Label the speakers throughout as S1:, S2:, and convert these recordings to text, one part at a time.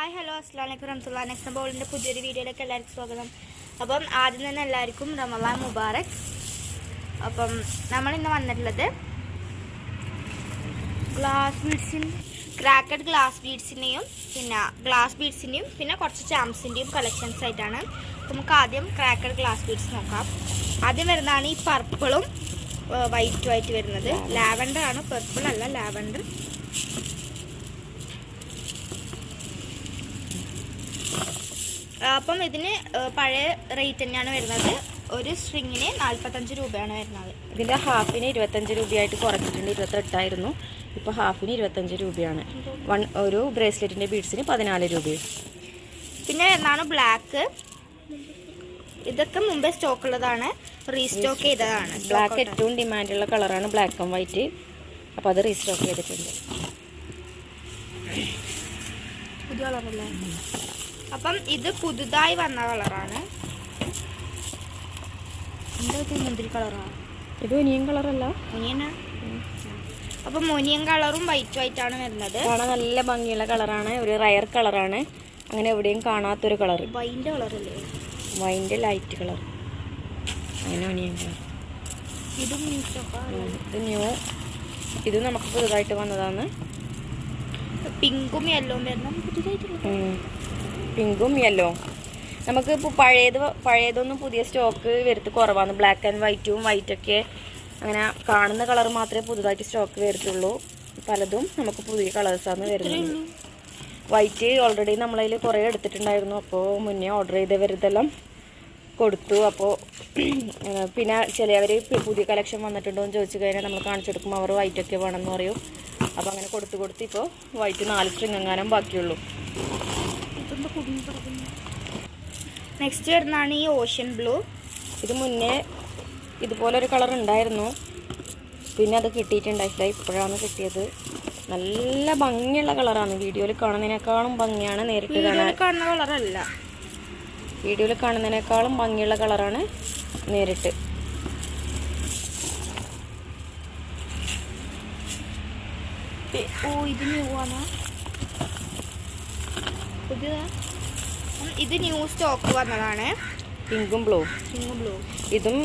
S1: Hi hello അസ്ലാം വലൈക്കും റംസുല്ലാ next ബോളിന്റെ പുതിയൊരു വീഡിയോയിലേക്ക് എല്ലാവർക്കും സ്വാഗതം. അപ്പം ആദ്യം തന്നെ എല്ലാവർക്കും റമലാൻ മുബാറക്. അപ്പം നമ്മൾ ഇന്ന് വന്നിട്ടുള്ളത് ഗ്ലാസ് ബീഡ്സിൻ ക്രാക്കഡ് ഗ്ലാസ് ബീഡ്സിന്റെയും പിന്നെ ഗ്ലാസ് ബീഡ്സിന്റെയും പിന്നെ കുറച്ച് ചാംസിന്റെയും കളക്ഷൻസ് ആയിട്ടാണ്. നമുക്ക് ആദ്യം ക്രാക്കഡ് ഗ്ലാസ് ബീഡ്സ് നോക്കാം. ആദ്യം വരുന്നതാണ് ഈ പർപ്പിളും വൈറ്റും ആയിട്ട് വരുന്നത്. ലാവൻഡർ ആണ്. പർപ്പിൾ അല്ല ലാവൻഡർ അപ്പം ഇതിന് പഴയ റേറ്റ് തന്നെയാണ് വരുന്നത്. ഒരു സ്ട്രിങ്ങിന് നാൽപ്പത്തഞ്ച് രൂപയാണ് വരുന്നത്.
S2: ഇതിന്റെ ഹാഫിന് ഇരുപത്തഞ്ച് രൂപയായിട്ട് കുറച്ചിട്ടുണ്ട്. ഇരുപത്തെട്ടായിരുന്നു. ഇപ്പോൾ ഹാഫിന് ഇരുപത്തഞ്ച് രൂപയാണ്. വൺ ഒരു ബ്രേസ്ലെറ്റിന്റെ ബീഡ്സിന് പതിനാല് രൂപയും.
S1: പിന്നെ വരുന്നതാണ് ബ്ലാക്ക് ഇതൊക്കെ മുമ്പേ സ്റ്റോക്ക് ഉള്ളതാണ്. റീസ്റ്റോക്ക് ചെയ്തതാണ്.
S2: ബ്ലാക്ക് ഏറ്റവും ഡിമാൻഡുള്ള കളറാണ് ബ്ലാക്ക് ആൻഡ് വൈറ്റ് അപ്പോൾ അത് റീസ്റ്റോക്ക് ചെയ്തിട്ടുണ്ട്.
S1: പുതിയ കളറല്ലേ അപ്പം ഇത് പുതുതായി വന്ന കളറാണ്. മുന്തിരി കളറാണ്
S2: ഇത് ഒനിയൻ കളറല്ല.
S1: മുനിയന അപ്പം മുനിയൻ കളറും വൈറ്റ് ആയിട്ടാണ് വരുന്നത്.
S2: കാണാൻ നല്ല ഭംഗിയുള്ള കളറാണ്. ഒരു റയർ കളറാണ്. അങ്ങനെ എവിടെയും കാണാത്തൊരു കളർ
S1: വൈന്റെ കളറല്ലേ?
S2: വൈന്റെ ലൈറ്റ് കളർ. അങ്ങനെ ഒനിയൻ കളർ.
S1: ഇതും
S2: ഇത് ന്യൂ ഇത് നമുക്ക് പുതുതായിട്ട് വന്നതാണ്.
S1: പിങ്കും യെല്ലോയും വരുന്ന പുതുതായിട്ടുള്ള.
S2: പിങ്കും യെല്ലോ നമുക്ക് ഇപ്പോൾ പഴയത് പഴയതൊന്നും പുതിയ സ്റ്റോക്ക് വരുത്ത് കുറവാണ്. ബ്ലാക്ക് ആൻഡ് വൈറ്റും വൈറ്റൊക്കെ അങ്ങനെ കാണുന്ന കളർ മാത്രമേ പുതുതായിട്ട് സ്റ്റോക്ക് വരത്തുള്ളൂ. പലതും നമുക്ക് പുതിയ കളേഴ്സാണ് വരുന്നത്. വൈറ്റ് ഓൾറെഡി നമ്മളതിൽ കുറേ എടുത്തിട്ടുണ്ടായിരുന്നു. അപ്പോൾ മുന്നേ ഓർഡർ ചെയ്തവരിതെല്ലാം കൊടുത്തു. അപ്പോൾ പിന്നെ ചിലവർ പുതിയ കളക്ഷൻ വന്നിട്ടുണ്ടോ എന്ന് ചോദിച്ചു കഴിഞ്ഞാൽ നമ്മൾ കാണിച്ചു കൊടുക്കും. അവർ വൈറ്റൊക്കെ വേണമെന്ന് പറയും. അപ്പോൾ അങ്ങനെ കൊടുത്ത് കൊടുത്ത് ഇപ്പോൾ വൈറ്റ് നാല് സ്ട്രിങ് എങ്ങാനും ബാക്കിയുള്ളൂ.
S1: നെക്സ്റ്റ് വരുന്നതാണ് ഈ ഓഷ്യൻ ബ്ലൂ
S2: ഇത് മുന്നേ ഇതുപോലൊരു കളർ ഉണ്ടായിരുന്നു. പിന്നെ അത് കിട്ടിയിട്ടുണ്ടായില്ല ഇപ്പോഴാണ് കിട്ടിയത്. നല്ല ഭംഗിയുള്ള കളറാണ് വീഡിയോയിൽ കാണുന്നതിനേക്കാളും ഭംഗിയാണ് നേരിട്ട്
S1: കാണുന്ന കളറല്ല
S2: വീഡിയോയിൽ കാണുന്നതിനേക്കാളും ഭംഗിയുള്ള കളറാണ് നേരിട്ട്.
S1: ഓ ഇത് ന്യൂ ആണ്? പുതിയതാ? ഇത് ന്യൂ സ്റ്റോക്ക് വന്നതാണ്.
S2: പിങ്കും ബ്ലൂ
S1: പിങ്കും ബ്ലൂ
S2: ഇതും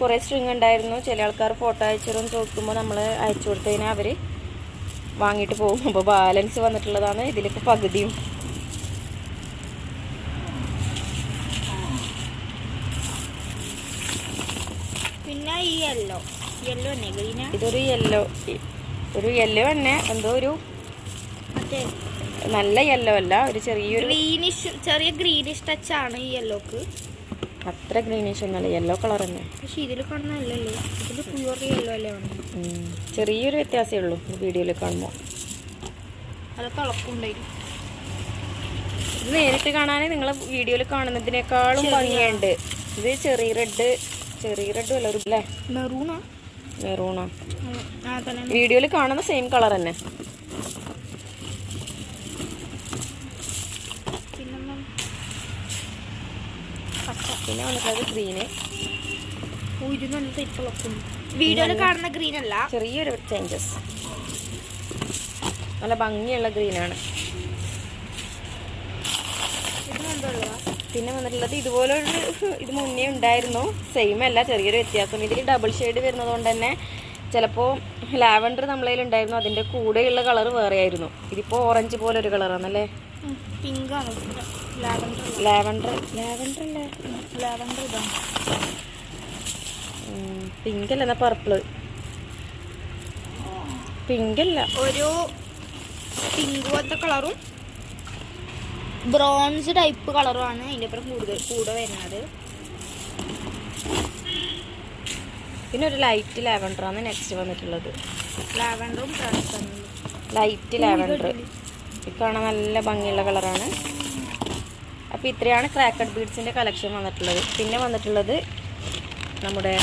S2: കുറേ സ്ട്രിങ് ഉണ്ടായിരുന്നു. ചില ആൾക്കാർ ഫോട്ടോ അയച്ചിരും ചോദിക്കുമ്പോൾ നമ്മൾ അയച്ചു കൊടുത്തു അവർ വാങ്ങിയിട്ട് പോകും. അപ്പോൾ ബാലൻസ് വന്നിട്ടുള്ളതാണ്. ഇതിലിപ്പോൾ പകുതിയും.
S1: പിന്നെ ഈ യെല്ലോ യെല്ലോ തന്നെ ഗ്രീനാ
S2: ഇതൊരു യെല്ലോ ഒരു യെല്ലോ തന്നെ എന്തോ ഒരു
S1: മറ്റേ
S2: നല്ല യെല്ലോ അല്ല ഒരു ചെറിയൊരു
S1: ഗ്രീനിഷ് ചെറിയ ഗ്രീനിഷ് ടച്ച് ആണ് ഈ യെല്ലോക്ക്
S2: അത്ര ഗ്രീനിഷ് ഒന്നല്ല യെല്ലോ കളർ തന്നെ.
S1: പക്ഷെ ഇതിൽ കാണുന്ന ഇതിൽ പ്യുവർ യെല്ലോ അല്ലേ ആണ്
S2: ചെറിയൊരു വ്യത്യാസമേ ഉള്ളൂ വീഡിയോയിൽ കാണുമ്പോൾ
S1: അത് തിളക്കുണ്ടായിരുന്നു
S2: ഇത് നേരിട്ട് കാണാനേ നിങ്ങൾ വീഡിയോയിൽ കാണുന്നതിനേക്കാളും ഭംഗിയുണ്ട്. ഇത് ചെറിയ റെഡ് ചെറിയ റെഡ് അല്ല ഒരു അല്ലേ
S1: മെറൂണാ
S2: മെറൂണോ വീഡിയോയിൽ കാണുന്ന സെയിം കളർ തന്നെ
S1: പിന്നെ പച്ച
S2: പിന്നെ വന്നിട്ടുള്ളത് ഗ്രീന്
S1: വീഡിയോയിൽ കാണുന്ന ഗ്രീൻ അല്ല.
S2: ചെറിയൊരു ചേഞ്ചസ് നല്ല ഭംഗിയുള്ള ഗ്രീനാണ് പിന്നെ വന്നിട്ടുള്ളത് ഇതുപോലെ ഒരു ഇത് മുന്നേ ഉണ്ടായിരുന്നു. സെയിം അല്ല ചെറിയൊരു വ്യത്യാസം. ഇതിൽ ഡബിൾ ഷെയ്ഡ് വരുന്നതുകൊണ്ട് തന്നെ ചിലപ്പോൾ ലാവൻഡർ നമ്മളതിൽ ഉണ്ടായിരുന്നു അതിന്റെ കൂടെയുള്ള കളർ വേറെ ആയിരുന്നു ഇതിപ്പോൾ ഓറഞ്ച് പോലെ ഒരു കളറാണല്ലേ
S1: പിങ്ക് ആണ് ലാവൻഡർ
S2: ലാവൻഡർ. ലാവൻഡർ അല്ലേ?
S1: ലാവൻഡർ ഇതാണ്
S2: പിങ്ക് അല്ല എന്നാ പർപ്പിൾ പിങ്ക് അല്ല.
S1: ഒരു പിങ്ക് പോലത്തെ കളറും ബ്രോൺസ് ടൈപ്പ് കളറുമാണ് അതിന്റെ അപ്പുറം കൂടുതൽ കൂടെ വരുന്നത്.
S2: പിന്നെ ഒരു ലൈറ്റ് ലാവൻഡർ ആണ് നെക്സ്റ്റ് വന്നിട്ടുള്ളത്.
S1: ലാവൻഡറും
S2: ലൈറ്റ് ലാവൻഡർ. കാണാൻ നല്ല ഭംഗിയുള്ള കളറാണ്. അപ്പോൾ ഇത്രയാണ് ക്രാക്കഡ് ബീഡ്സിന്റെ കളക്ഷൻ വന്നിട്ടുള്ളത്. പിന്നെ വന്നിട്ടുള്ളത് നമ്മുടെ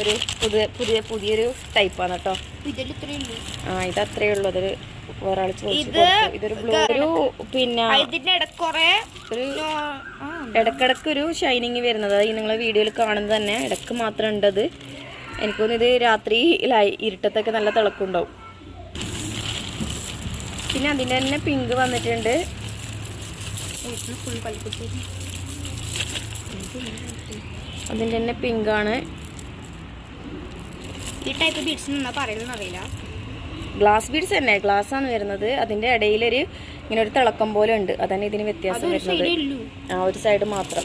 S2: ഒരു പുതിയ പുതിയ പുതിയൊരു ടൈപ്പാണ് കേട്ടോ ആ ഇത് അത്രയേ ഉള്ളൂ. അതൊരു ഒരാൾ ചോദിച്ചു. ഇതൊരു ബ്ലൂ ഒരു പിന്നെ ഇടക്കിടക്ക് ഒരു ഷൈനിങ് വരുന്നത്. അത് നിങ്ങളെ വീഡിയോയിൽ കാണുന്നത് തന്നെ ഇടയ്ക്ക് മാത്രം ഉണ്ടത്. എനിക്കൊന്നും ഇത് രാത്രി ഇരുട്ടത്തൊക്കെ നല്ല തിളക്കുണ്ടാവും. പിന്നെ അതിന്റെ തന്നെ പിങ്ക് വന്നിട്ടുണ്ട്. അതിന്റെ തന്നെ പിങ്കാണ്
S1: ഈ ടൈപ്പ് ബീഡ്സ് എന്നാ
S2: ഗ്ലാസ് ബീഡ്സ് തന്നെ. ഗ്ലാസ് ആണ് വരുന്നത്. അതിന്റെ ഇടയിലൊരു ഇങ്ങനെ ഒരു തിളക്കം പോലെ ഉണ്ട്. അതന്നെ ഇതിന് വ്യത്യാസം വരുന്നത്. ആ ഒരു സൈഡ് മാത്രം.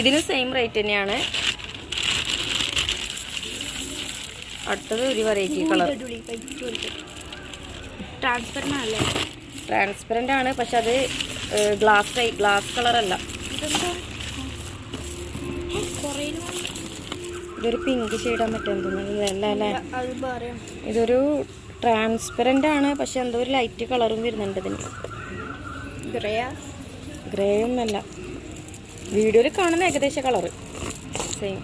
S2: ഇതിന് സെയിം റേറ്റ് തന്നെയാണ്. അടുത്തത് ഒരു വെറൈറ്റി കളർ
S1: ട്രാൻസ്ഫറിന് അല്ലേ
S2: ട്രാൻസ്പെറന്റ് ആണ് പക്ഷെ അത് ഗ്ലാസ് ഗ്ലാസ് കളർ അല്ല.
S1: ഇതെന്താ? കുറേ
S2: ഇതൊരു പിങ്ക് ഷെയ്ഡാൻ പറ്റും തോന്നുന്നു അല്ല അല്ലേ.
S1: അത്
S2: ഇതൊരു ട്രാൻസ്പെറന്റ് ആണ് പക്ഷെ എന്തോ ഒരു ലൈറ്റ് കളറും വരുന്നുണ്ട് ഇതിന്.
S1: ഗ്രേയാ
S2: ഗ്രേ ഒന്നല്ല. വീഡിയോയിൽ കാണുന്ന ഏകദേശ കളർ സെയിം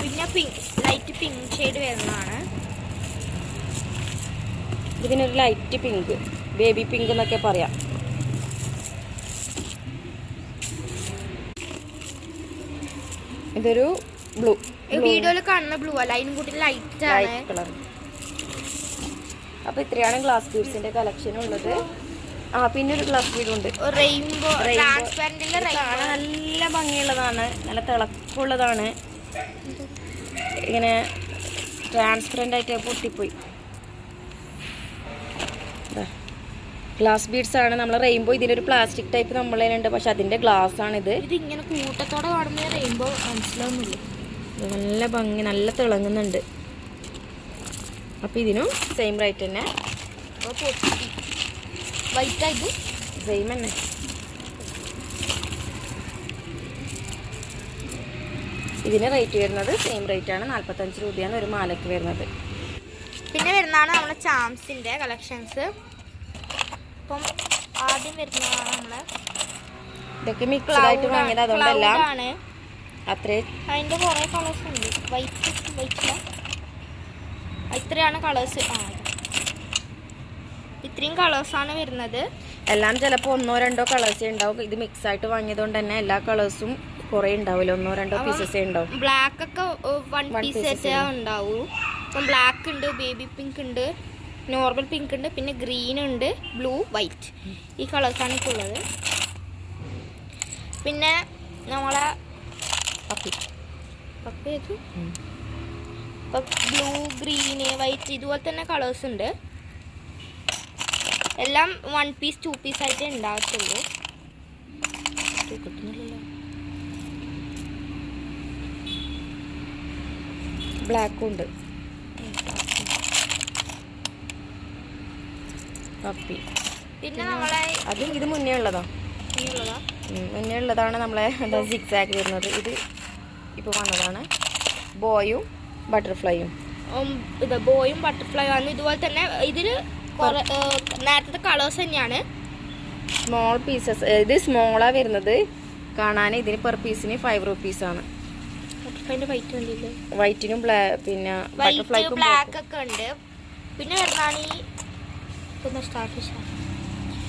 S1: പിന്നെ ലൈറ്റ് പിങ്ക് ഷെയ്ഡ് വരുന്നതാണ്.
S2: ഇതിനൊരു ലൈറ്റ് പിങ്ക് ബേബി പിങ്ക് എന്നൊക്കെ പറയാം. ഇതൊരു ബ്ലൂ
S1: വീഡിയോയിൽ കാണുന്ന ബ്ലൂ അല്ല? അതിനും കൂടി ലൈറ്റ് ആണ്.
S2: കളർ അപ്പൊ ഇത്രയാണ് ഗ്ലാസ് ബീഡ്സിന്റെ കളക്ഷൻ ഉള്ളത്. ആ പിന്നെ ഒരു ഗ്ലാസ് ബീഡ് ഉണ്ട്.
S1: റെയിൻബോ
S2: കാണാൻ നല്ല ഭംഗിയുള്ളതാണ്. നല്ല തിളക്കമുള്ളതാണ് ഇങ്ങനെ ട്രാൻസ്പെറന്റ് ആയിട്ട് പൊട്ടിപ്പോയി. ഗ്ലാസ് ബീഡ്സ് ആണ്. നമ്മൾ റെയിൻബോ ഇതിലൊരു പ്ലാസ്റ്റിക് ടൈപ്പ് നമ്മളതിലുണ്ട് പക്ഷെ അതിന്റെ ഗ്ലാസ് ആണ് ഇത്
S1: ഇങ്ങനെ കൂട്ടത്തോടെ കാണുമ്പോൾ റെയിൻബോ മനസ്സിലാവുന്നില്ല.
S2: നല്ല ഭംഗി നല്ല തിളങ്ങുന്നുണ്ട്. അപ്പൊ ഇതിനും സെയിം റേറ്റ് തന്നെ.
S1: അപ്പോൾ വൈറ്റ് ആയിട്ട്
S2: സെയിം തന്നെ. ഇതിന് റേറ്റ് വരുന്നത് സെയിം റേറ്റ് ആണ്. നാൽപ്പത്തഞ്ച് രൂപയാണ് ഒരു മാലയ്ക്ക് വരുന്നത്.
S1: പിന്നെ വരുന്നതാണ് നമ്മുടെ ചാംസിന്റെ കളക്ഷൻസ് അപ്പം ആദ്യം വരുന്നതാണ് നമ്മളെ
S2: ഇതൊക്കെ മിക്സ് ആയിട്ട് വാങ്ങിയത്. അതുകൊണ്ടല്ല
S1: Cloud ആണ്.
S2: അത്രേ
S1: അതിന്റെ കുറെ കളേഴ്സ് ഉണ്ട്. വൈറ്റ് വൈറ്റില്ല ഇത്രയാണ് കളേഴ്സ് ആ ഇത്രയും കളേഴ്സാണ് വരുന്നത്.
S2: എല്ലാം ചിലപ്പോൾ ഒന്നോ രണ്ടോ കളേഴ്സേ ഉണ്ടാവും. ഇത് മിക്സ് ആയിട്ട് വാങ്ങിയത് കൊണ്ട് തന്നെ എല്ലാ കളേഴ്സും കുറേ ഉണ്ടാവില്ല ഒന്നോ രണ്ടോ പീസസേ ഉണ്ടാവും.
S1: ബ്ലാക്ക് ഒക്കെ വൺ പീസ് ഉണ്ടാവൂ. ഇപ്പം ബ്ലാക്ക് ഉണ്ട് ബേബി പിങ്ക് ഉണ്ട് നോർമൽ പിങ്ക് ഉണ്ട് പിന്നെ ഗ്രീൻ ഉണ്ട് ബ്ലൂ വൈറ്റ് ഈ കളേഴ്സാണ് ഇപ്പോൾ ഉള്ളത്. പിന്നെ നമ്മളെ
S2: പപ്പി
S1: പപ്പി ഏത്? ബ്ലൂ ഗ്രീന് വൈറ്റ് ഇതുപോലെ തന്നെ കളേഴ്സ് ഉണ്ട്. എല്ലാം വൺ പീസ് ടു പീസ് ആയിട്ട് ഉണ്ടാകത്തുള്ളൂ.
S2: ബ്ലാക്കും ഉണ്ട്. പപ്പി.
S1: പിന്നെ നമ്മളെ
S2: അതും ഇത് മുന്നേ ഉള്ളതോ. മുന്നേ ഉള്ളതാണ് നമ്മളെ എന്താ സിക്സ് ആക്ക് വരുന്നത്. ഇത് ഇപ്പോൾ വന്നതാണ്. ബോയും ബട്ടർഫ്ലൈയും.
S1: ഇത് ബോയും ബട്ടർഫ്ലൈ ആണ്. ഇതുപോലെ തന്നെ ഇതിൽ നേരത്തെ കളേഴ്സ് തന്നെയാണ്.
S2: സ്മോൾ പീസസ് ഇത് സ്മോളാ വരുന്നത്. കാണാൻ ഇതിന് പെർ പീസിന് ഫൈവ്
S1: റുപ്പീസ് ആണ്.
S2: വൈറ്റിനും പിന്നെ
S1: ബ്ലാക്ക് ഒക്കെ ഉണ്ട്. പിന്നെ വരുന്നതാണ് ഈ പിന്നെ സ്റ്റാർ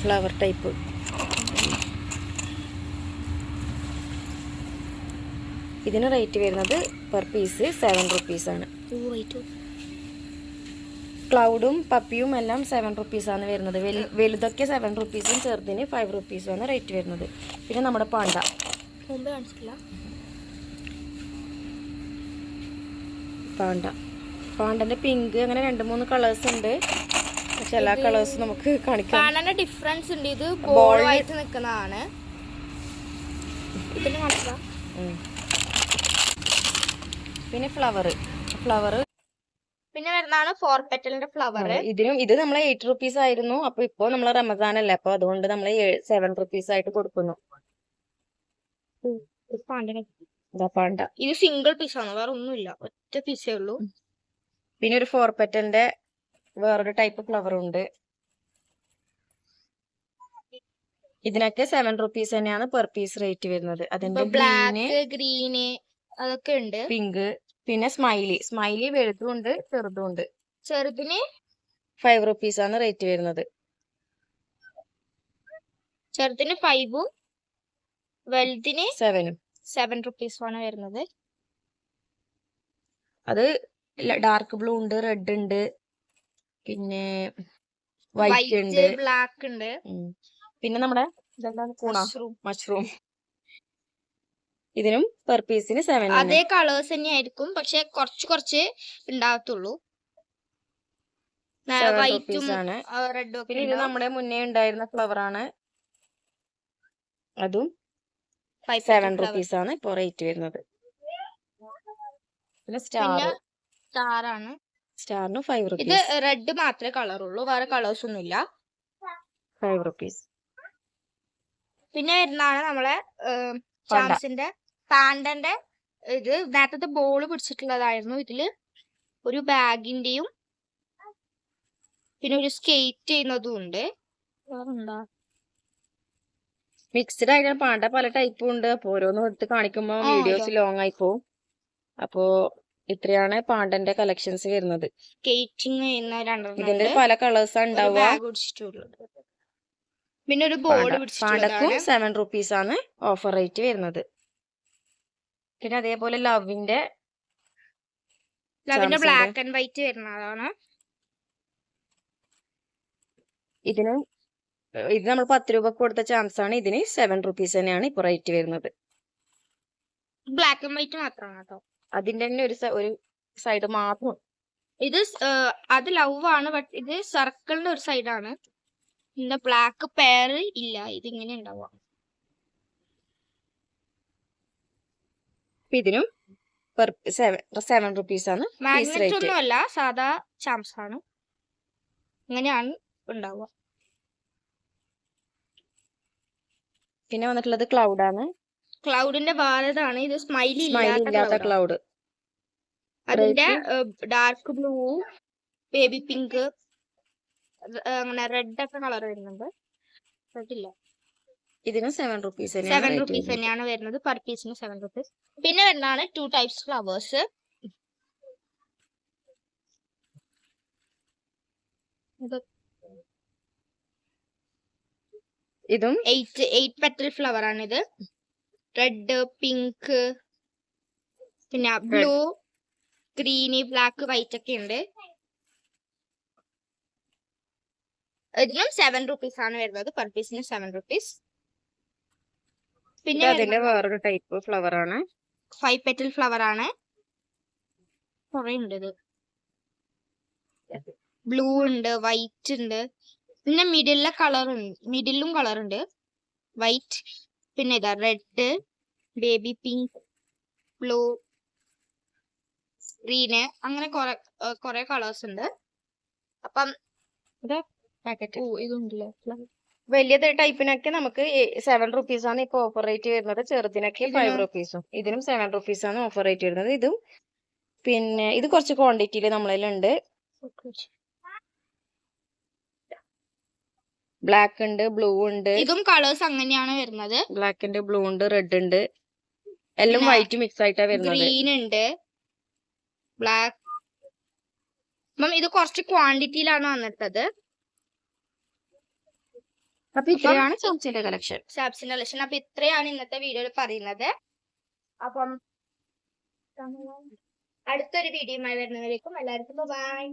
S2: ഫ്ലവർ ടൈപ്പ്. ഇതിന് റേറ്റ് വരുന്നത് പെർ പീസ് സെവൻ റുപ്പീസാണ് ക്ലൗഡും പപ്പിയും എല്ലാം സെവൻ റുപ്പീസാണ് വരുന്നത്. വലു- വലുതൊക്കെ സെവൻ റുപ്പീസും ചെറുതിന് ഫൈവ് റുപ്പീസുമാണ് റേറ്റ് വരുന്നത്. പിന്നെ നമ്മുടെ പാണ്ട.
S1: മുമ്പ് കാണിച്ചിട്ടില്ല.
S2: പാണ്ട. പാണ്ടന്റെ പിങ്ക് അങ്ങനെ രണ്ട് മൂന്ന് കളേഴ്സ് ഉണ്ട്. പക്ഷെ കളേഴ്സ് നമുക്ക് കാണിക്കാം.
S1: കാണാൻ ഡിഫറൻസ് ഉണ്ട്. ഇത് ബോളായിട്ട് നിൽക്കുന്നതാണ്
S2: പിന്നെ ഫ്ലവർ ഫ്ലവർ
S1: പിന്നെ വരുന്നതാണ് ഫോർ പെറ്റലിന്റെ ഫ്ലവർ
S2: ഇതിനും ഇത് നമ്മളെ എയ്റ്റ് റുപ്പീസ് ആയിരുന്നു. അപ്പൊ ഇപ്പൊ നമ്മളെ റമദാൻ അല്ലേ? അപ്പൊ അതുകൊണ്ട് നമ്മൾ സെവൻ റുപ്പീസ് ആയിട്ട് കൊടുക്കുന്നു. ഇത്
S1: സിംഗിൾ പീസ് ആണ്. വേറെ ഒന്നുമില്ല ഒറ്റ പീസേ ഉള്ളൂ.
S2: പിന്നെ ഒരു ഫോർ പെറ്റലിന്റെ വേറൊരു ടൈപ്പ് ഫ്ലവർ ഉണ്ട്. ഇതിനൊക്കെ സെവൻ റുപ്പീസ് തന്നെയാണ് പെർ പീസ് റേറ്റ് വരുന്നത്. അതിന്റെ ഗ്രീന്
S1: ബ്ലാക്ക് ഗ്രീന് അതൊക്കെ ഉണ്ട്.
S2: പിങ്ക് പിന്നെ സ്മൈലി സ്മൈലി വലുതും ഉണ്ട് ചെറുതും ഉണ്ട്.
S1: ചെറുതിന്?
S2: ഫൈവ് റുപ്പീസ് ആണ് റേറ്റ് വരുന്നത്.
S1: ചെറുതിന് ഫൈവും വലുതിന്
S2: സെവനും
S1: സെവൻ റുപ്പീസുമാണ് വരുന്നത്.
S2: അത് ഡാർക്ക് ബ്ലൂ ഉണ്ട് റെഡ് ഉണ്ട്. പിന്നെ വൈറ്റ് ഉണ്ട്.
S1: ബ്ലാക്ക് ഉണ്ട്.
S2: പിന്നെ നമ്മുടെ ഇതെന്താണ്? കൂണ മഷ്റൂം. ഇതിനും പെർ പീസിന് സെവൻ
S1: അതേ കളേഴ്സ് തന്നെ ആയിരിക്കും പക്ഷെ കുറച്ച് കുറച്ച്
S2: റുപ്പീസ് ആണ്. പിന്നെ ഇത് നമ്മുടെ മുന്നേ ഉണ്ടായിരുന്ന ഫ്ലവർ ആണ്. അതും സെവൻ റുപ്പീസ് ആണ് ഇപ്പൊ റേറ്റ് വരുന്നത്. പിന്നെ സ്റ്റാർ
S1: സ്റ്റാർ ആണ്.
S2: സ്റ്റാറിന് ഫൈവ്
S1: ഇത്
S2: റുപ്പീസ്
S1: റെഡ് മാത്രമേ കളർ ഉള്ളൂ വേറെ കളേഴ്സ് ഒന്നും ഇല്ല
S2: ഫൈവ് റുപ്പീസ്
S1: പിന്നെ വരുന്നതാണ് നമ്മളെ. ചാംസിന്റെ പാണ്ടന്റെ ഇത് നേരത്തെ ബോൾ പിടിച്ചിട്ടുള്ളതായിരുന്നു. ഇതിൽ ഒരു ബാഗിന്റെയും പിന്നെ ഒരു സ്കേറ്റ് ചെയ്യുന്നതും ഉണ്ട്.
S2: മിക്സ്ഡ് ആയിട്ട് പാണ്ട പല ടൈപ്പും ഉണ്ട്. അപ്പൊ ഓരോന്നും എടുത്ത്
S1: കാണിക്കുമ്പോ
S2: വീഡിയോസ് ലോങ് ആയി പോവും. അപ്പോ ഇത്രയാണ് പാണ്ടന്റെ കളക്ഷൻസ് വരുന്നത്. ഇതിന്റെ പല കളേഴ്സ് ഉണ്ടാവുക.
S1: ബാഗ് പിന്നെ ഒരു ബോർഡ്
S2: പാണ്ടക്കും സെവൻ റുപ്പീസ് ആണ് ഓഫർ റേറ്റ് വരുന്നത്. പിന്നെ അതേപോലെ ലവിന്റെ ലവിന്റെ
S1: ബ്ലാക്ക് ആൻഡ് വൈറ്റ് വരുന്നതാണ്
S2: ഇതിന് ഇത് നമ്മൾ പത്ത് രൂപ കൊടുത്ത ചാൻസ് ആണ്. ഇതിന് സെവൻ റുപ്പീസ് തന്നെയാണ് ഇപ്പൊ റേറ്റ് വരുന്നത്.
S1: ബ്ലാക്ക് ആൻഡ് വൈറ്റ് മാത്രമാണ്? കേട്ടോ
S2: അതിന്റെ തന്നെ ഒരു ഒരു സൈഡ് മാത്രം.
S1: ഇത് അത് ലവ് ആണ് ബട്ട് ഇത് സർക്കിളിന്റെ ഒരു സൈഡാണ് പിന്നെ ബ്ലാക്ക് പെയർ ഇല്ല ഇതിങ്ങനെ ഉണ്ടാവുക
S2: ഇതിനും സെവൻ റുപ്പീസ് ആണ്. ഒന്നുമല്ല
S1: മാഗ്നറ്റ്
S2: റേറ്റ്
S1: ഒന്നും അല്ല സാധാ ചാംസ് ആണ്. ഇങ്ങനെയാണ് ഉണ്ടാവുക
S2: പിന്നെ വന്നിട്ടുള്ളത് ക്ലൗഡ് ആണ്.
S1: ക്ലൗഡിന്റെ ഭാഗത്താണ് ഇത് സ്മൈലി ഇല്ലാത്ത
S2: ക്ലൗഡ്
S1: അതിന്റെ ഡാർക്ക് ബ്ലൂ ബേബി പിങ്ക് അങ്ങനെ റെഡ് ഒക്കെ കളർ വരുന്നുണ്ട്. റെഡില്ല
S2: ഇതിന് സെവൻ റുപ്പീസ്
S1: സെവൻ റുപ്പീസ് തന്നെയാണ് വരുന്നത്. പെർ പീസിന് സെവൻ റുപ്പീസ് പിന്നെ വരുന്നതാണ് ടു ടൈപ്സ് ഫ്ലവേഴ്സ്
S2: ഇതും
S1: എയ്റ്റ് എയ്റ്റ് പെറ്റൽ ഫ്ലവർ ആണ് ഇത് റെഡ് പിങ്ക് പിന്നെ ബ്ലൂ ഗ്രീന് ബ്ലാക്ക് വൈറ്റ് ഒക്കെ ഉണ്ട് ഇതിനും സെവൻ റുപ്പീസ് ആണ് വരുന്നത്. പെർ പീസിന് സെവൻ റുപ്പീസ് പിന്നെ
S2: അതിന്റെ വേറൊരു ടൈപ്പ് ഫ്ലവർ ആണ്.
S1: ഫൈവ് പെറ്റൽ ഫ്ലവർ ആണ്. കുറെ ഉണ്ട് ഇത്. ബ്ലൂ ഉണ്ട് വൈറ്റ് ഉണ്ട് പിന്നെ മിഡിലെ കളർ ഉണ്ട് മിഡിലും കളർ ഉണ്ട് വൈറ്റ് പിന്നെ ഇതാ red baby pink blue green അങ്ങനെ കുറെ കുറെ കളേഴ്സ് ഉണ്ട്. അപ്പം ഇത് പാക്കറ്റ് ഓ ഇതുണ്ടല്ലേ?
S2: വലിയ ടൈപ്പിനൊക്കെ നമുക്ക് സെവൻ റുപ്പീസ് ആണ് ഇപ്പൊ ഓഫർ റേറ്റ് വരുന്നത്. ചെറുതിനൊക്കെ ഫൈവ്
S1: ഇതിനോ?
S2: റുപ്പീസും ഇതിനും സെവൻ റുപ്പീസ് ആണ് ഓഫർ റേറ്റ് വരുന്നത്. ഇതും പിന്നെ ഇത് കുറച്ച് ക്വാണ്ടിറ്റിയിൽ നമ്മളതിലുണ്ട് ബ്ലാക്ക് ഉണ്ട് ബ്ലൂ ഉണ്ട്.
S1: ഇതും കളേഴ്സ് അങ്ങനെയാണ് വരുന്നത്.
S2: ബ്ലാക്ക് ഉണ്ട് ബ്ലൂ ഉണ്ട് റെഡ് ഉണ്ട്. എല്ലാം വൈറ്റ് മിക്സ് ആയിട്ടാ വരുന്നത്.
S1: ഗ്രീൻ ഉണ്ട്. ബ്ലാക്ക് അപ്പം ഇത് കുറച്ച് ക്വാണ്ടിറ്റിയിലാണ് വന്നിട്ടത്.
S2: അപ്പൊ ഇത്രയാണ് സാംസിന്റെ കളക്ഷൻ
S1: ഷാപ്സിന്റെ കളക്ഷൻ അപ്പൊ ഇത്രയാണ് ഇന്നത്തെ വീഡിയോയിൽ പറയുന്നത്. അപ്പം അടുത്തൊരു വീഡിയോയുമായി വരുന്നവരേക്കും എല്ലാവർക്കും ബൈ